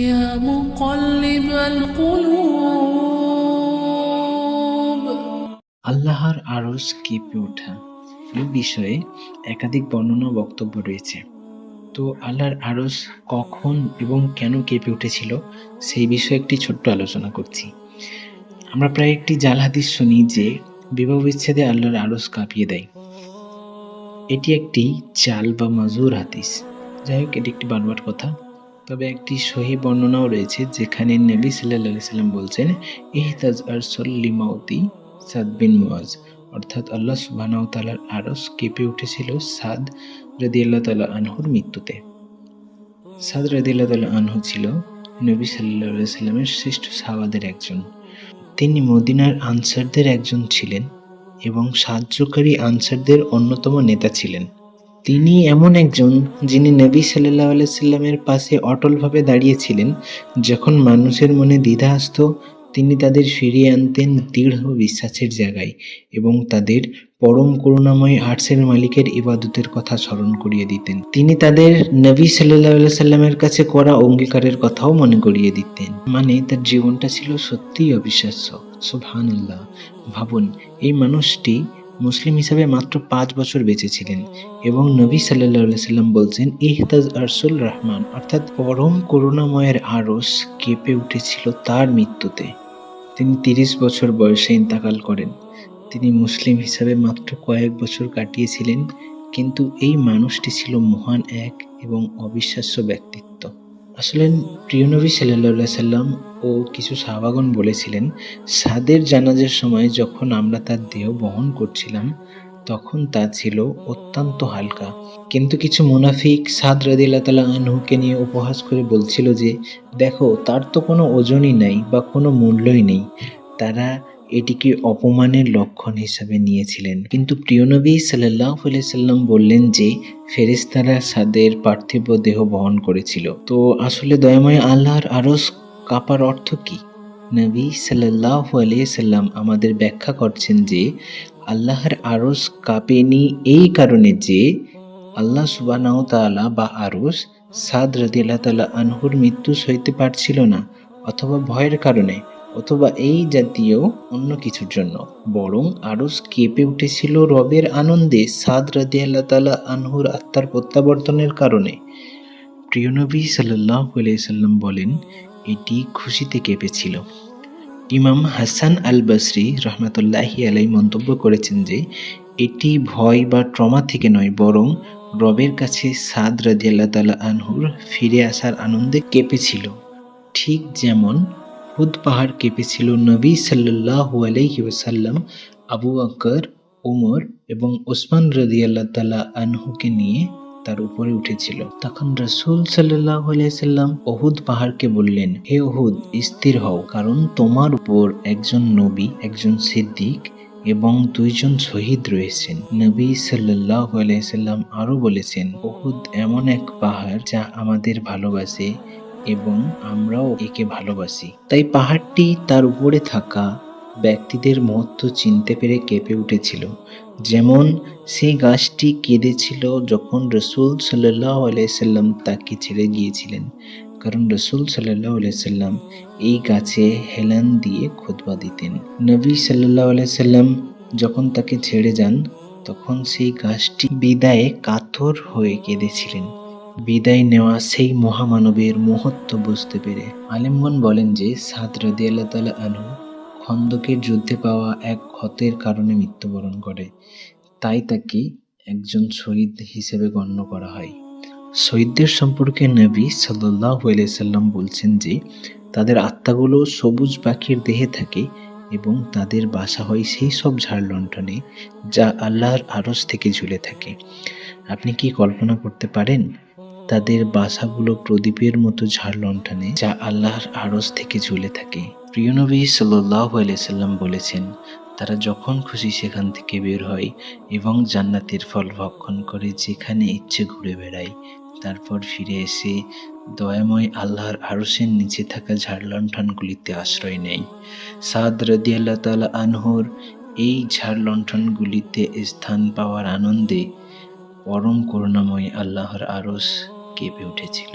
يا مقلب القلوب আল্লাহর আরশ কেঁপে ওঠা এই বিষয়ে একাধিক বর্ণনা ও বক্তব্য রয়েছে তো আল্লাহর আরশ কখন এবং কেন কেঁপে উঠেছিল সেই বিষয়ে একটি ছোট্ট আলোচনা করছি আমরা প্রায় একটি জাল হাদিস শুনি যে বিবাহ বিচ্ছেদে আল্লাহর আরশ কাঁপিয়ে দেয় এটি একটি চাল বা মাজুর হাদিস যাই হোক এটি একটি বারবার কথা তবে একটি সহি বর্ণনাও রয়েছে যেখানে নবী সাল্লাহ সাল্লাম বলছেন, ইহতাজ আরসল লিমাউতি সাদ বিন মুয়াজ অর্থাৎ আল্লাহ সুবহানাহু ওয়া তাআলার কেঁপে উঠেছিল সাদ রাদিয়াল্লাহু তাআলা আনহুর মৃত্যুতে। সাদ রাদিয়াল্লাহু তাআলা আনহু ছিল নবী আলাইহি সাল্লামের শ্রেষ্ঠ সাহাবাদের একজন। তিনি মদিনার আনসারদের একজন ছিলেন এবং সাহায্যকারী আনসারদের অন্যতম নেতা ছিলেন। তিনি এমন একজন যিনি নবী সাল্লাহ আলাইসাল্লামের পাশে অটলভাবে দাঁড়িয়েছিলেন। যখন মানুষের মনে দ্বিধা আসতো, তিনি তাদের ফিরিয়ে আনতেন দৃঢ় বিশ্বাসের জায়গায় এবং তাদের পরম করুণাময় আর্টসের মালিকের ইবাদতের কথা স্মরণ করিয়ে দিতেন। তিনি তাদের নবী সাল্লাহ সাল্লামের কাছে করা অঙ্গীকারের কথাও মনে করিয়ে দিতেন। মানে তার জীবনটা ছিল সত্যিই অবিশ্বাস্য। সুবহানাল্লাহ। ভাবুন, এই মানুষটি মুসলিম হিসাবে মাত্র পাঁচ বছর বেঁচে ছিলেন এবং নবী সাল্লাহ সাল্লাম বলছেন, ইহতাজ আরসুল রহমান অর্থাৎ পরম করুণাময়ের আরস কেঁপে উঠেছিল তার মৃত্যুতে। তিনি তিরিশ বছর বয়সে ইন্তাকাল করেন। তিনি মুসলিম হিসাবে মাত্র কয়েক বছর কাটিয়েছিলেন, কিন্তু এই মানুষটি ছিল মহান এক এবং অবিশ্বাস্য ব্যক্তিত্ব। আসলে প্রিয় নবী সাল্লাহ সাল্লাম ও কিছু সাহাবাগন বলেছিলেন, সাদের জানাজের সময় যখন আমরা তার দেহ বহন করছিলাম, তখন তা ছিল অত্যন্ত হালকা। কিন্তু কিছু মুনাফিক সাদ রাদিল্লা তালা আনহুকে নিয়ে উপহাস করে বলছিল যে, দেখো, তার তো কোনো ওজনই নাই বা কোনো মূল্যই নেই। তারা এটিকে অপমানের লক্ষণ হিসাবে নিয়েছিলেন। কিন্তু প্রিয়নবী সাল্লাহ সাল্লাম বললেন যে ফেরেস্তারা সাদের পার্থিব দেহ বহন করেছিল। তো আসলে দয়াময় আল্লাহর আরস কাপার অর্থ কি? নবী সাল্লাহ সাল্লাম আমাদের ব্যাখ্যা করছেন যে, আল্লাহর আরস কাঁপেনি এই কারণে যে, আল্লাহ সুবানাও বা আরস সাদ রাদিয়াল্লাহু তাআলা আনহুর মৃত্যু সইতে পারছিল না অথবা ভয়ের কারণে। অথবা এই জাতীয় অন্য কিছুর জন্য, বরং আরস কেঁপে উঠেছিল রবের আনন্দে সাদ রাদিয়াল্লাহ তাআলা আনহুর আত্মার প্রত্যাবর্তনের কারণে। প্রিয়নবী সাল্লাহ সাল্লাম বলেন, এটি খুশিতে কেঁপেছিল। ইমাম হাসান আল বসরি রহমতুল্লাহি আলাই মন্তব্য করেছেন যে, এটি ভয় বা ট্রমা থেকে নয়, বরং রবের কাছে সাদ রাজিয়াল্লাহ তালা আনহুর ফিরে আসার আনন্দে কেঁপেছিল। ঠিক যেমন হুদ পাহাড় কেঁপেছিল নবী সাল্লাহ আলাইহি ওসাল্লাম আবু আকর ওমর এবং ওসমান রাজিয়াল্লাহ তালা আনহুকে নিয়ে তার উপরে উঠেছিল। তখন রসুল সাল্লাহ সাল্লাম অহুদ পাহাড়কে বললেন, হে অহুদ স্থির হও, কারণ তোমার উপর একজন নবী, একজন সিদ্দিক এবং দুইজন শহীদ রয়েছেন। নবী সাল্লাহ সাল্লাম আরও বলেছেন অহুদ এমন এক পাহাড় যা আমাদের ভালোবাসে এবং আমরাও একে ভালোবাসি। তাই পাহাড়টি তার উপরে থাকা ব্যক্তিদের মহত্ব চিনতে পেরে কেঁপে উঠেছিল। যেমন সেই গাছটি কেঁদেছিল যখন রসুল সাল্লাহ আলাইসাল্লাম তাকে ছেড়ে গিয়েছিলেন। কারণ রসুল সাল্লাহ আলাইসাল্লাম এই গাছে হেলান দিয়ে খোদবা দিতেন। নবী সাল্লাহ আলাইসাল্লাম যখন তাকে ছেড়ে যান, তখন সেই গাছটি বিদায়ে কাতর হয়ে কেঁদেছিলেন। বিদায় নেওয়া সেই মহামানবের মহত্ব বুঝতে পেরে আলিমগণ বলেন যে সাদ আল্লাহ তালা আনহু খন্দকের যুদ্ধে পাওয়া এক ক্ষতের কারণে মৃত্যুবরণ করে। তাই তাকে একজন শহীদ হিসেবে গণ্য করা হয়। শহীদদের সম্পর্কে নবী সাল্লাহ সাল্লাম বলছেন যে, তাদের আত্মাগুলো সবুজ পাখির দেহে থাকে এবং তাদের বাসা হয় সেই সব ঝাড় লণ্ঠনে যা আল্লাহর আড়স থেকে ঝুলে থাকে। আপনি কি কল্পনা করতে পারেন তাদের বাসাগুলো প্রদীপের মতো ঝাড় লণ্ঠনে যা আল্লাহর আড়স থেকে ঝুলে থাকে। প্রিয় নবী সাল্লাহ সাল্লাম বলেছেন, তারা যখন খুশি সেখান থেকে বের হয় এবং জান্নাতের ফল ভক্ষণ করে যেখানে ইচ্ছে ঘুরে বেড়ায়। তারপর ফিরে এসে দয়াময় আল্লাহর আরসের নিচে থাকা ঝাড় লণ্ঠনগুলিতে আশ্রয় নেয়। সাদ রদিয়াল্লাহ তালা আনহুর এই ঝাড় লণ্ঠনগুলিতে স্থান পাওয়ার আনন্দে পরম করুণাময় আল্লাহর আরস কেঁপে উঠেছিল।